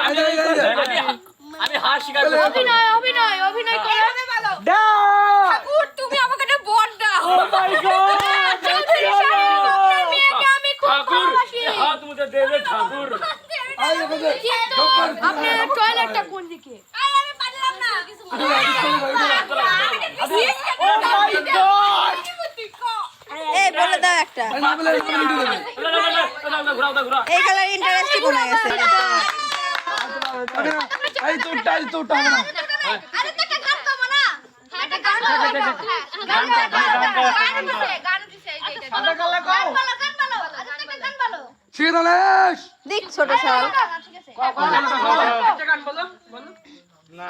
আমি আমি- আমি হার স্বীকার অভিনয় অভিনয় অভিনয় করে ঠাকুর তুমি আমাকে একটা বর দাও ঠাকুর হাত মুখে দেবে ঠাকুর আপনার টয়লেটটা কোন দিকে আমি পারলাম না ও মাই গড এই বলে দাও একটা। এই খেলার ইন্টারেস্টই কমে গেছে। এই তোরটা এই তোরটা হবে না। আরে তো একটা গান গাবো না একটা গান গাবো গান গাবো গান দিছে গান দিছে এই যে আদা কালা কও গান বলো গান বলো গান বলো শিরদালেশ দিক ছোট শাল ঠিক আছে। একটা গান বলো বলো না,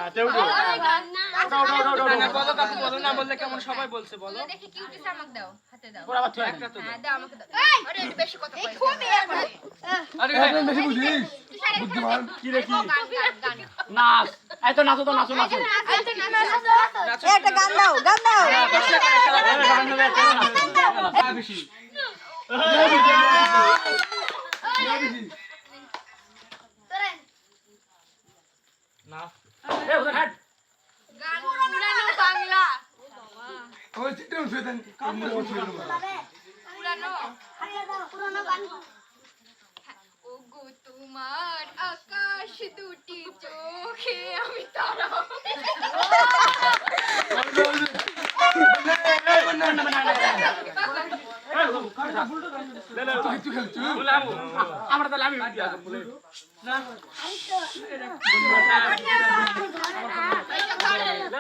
না বলো কাকু বলো না বললে কেমন সবাই বলছে বলো দেখি কিউটিস আমাকে দাও হাতে দাও ওরা আবার একটা তো হ্যাঁ দাও আমাকে দাও আরে একটু বেশি কথা কই খুবই এখন আরে বেশি বুঝিস বুদ্ধিমান কি রে, কি? নাচ এই তো নাচো তো নাচো নাচো আচ্ছা একটা গান দাও গান দাও বেশি তোমার আকাশ দুটি চোখে তারা আমু। আমার তাহলে আমি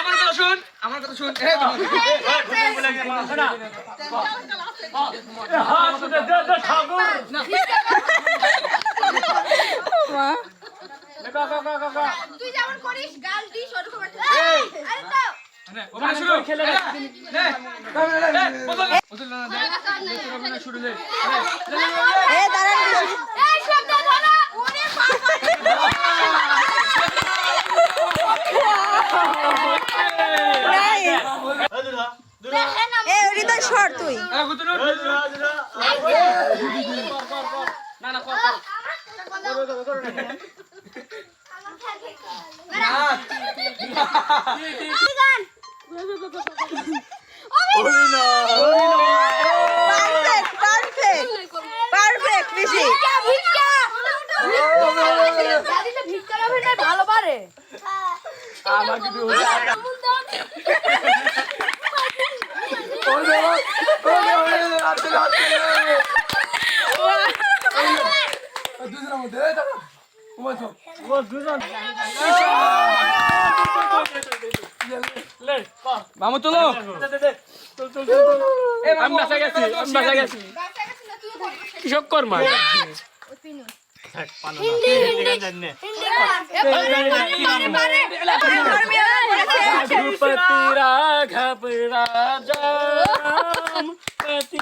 আমার কথা শুন আমার কথা শুন এই হাত মুখে দে, দে, ঠাকুর। মা গা, গা, গা, গা, গা। তুই যেমন করিস গাল দিস ওরকম আরে দাও তুই না না কর কর পারফেক্ট পারফেক্ট পারফেক্ট বেশি ভিক্ষা! দাদি তো অভিনয় ভালো পারে। আতে দুজনের মধ্যে দুজন। মামু চলো আমি বাসা গেছি আমি বাসা গেছি রাজা পতি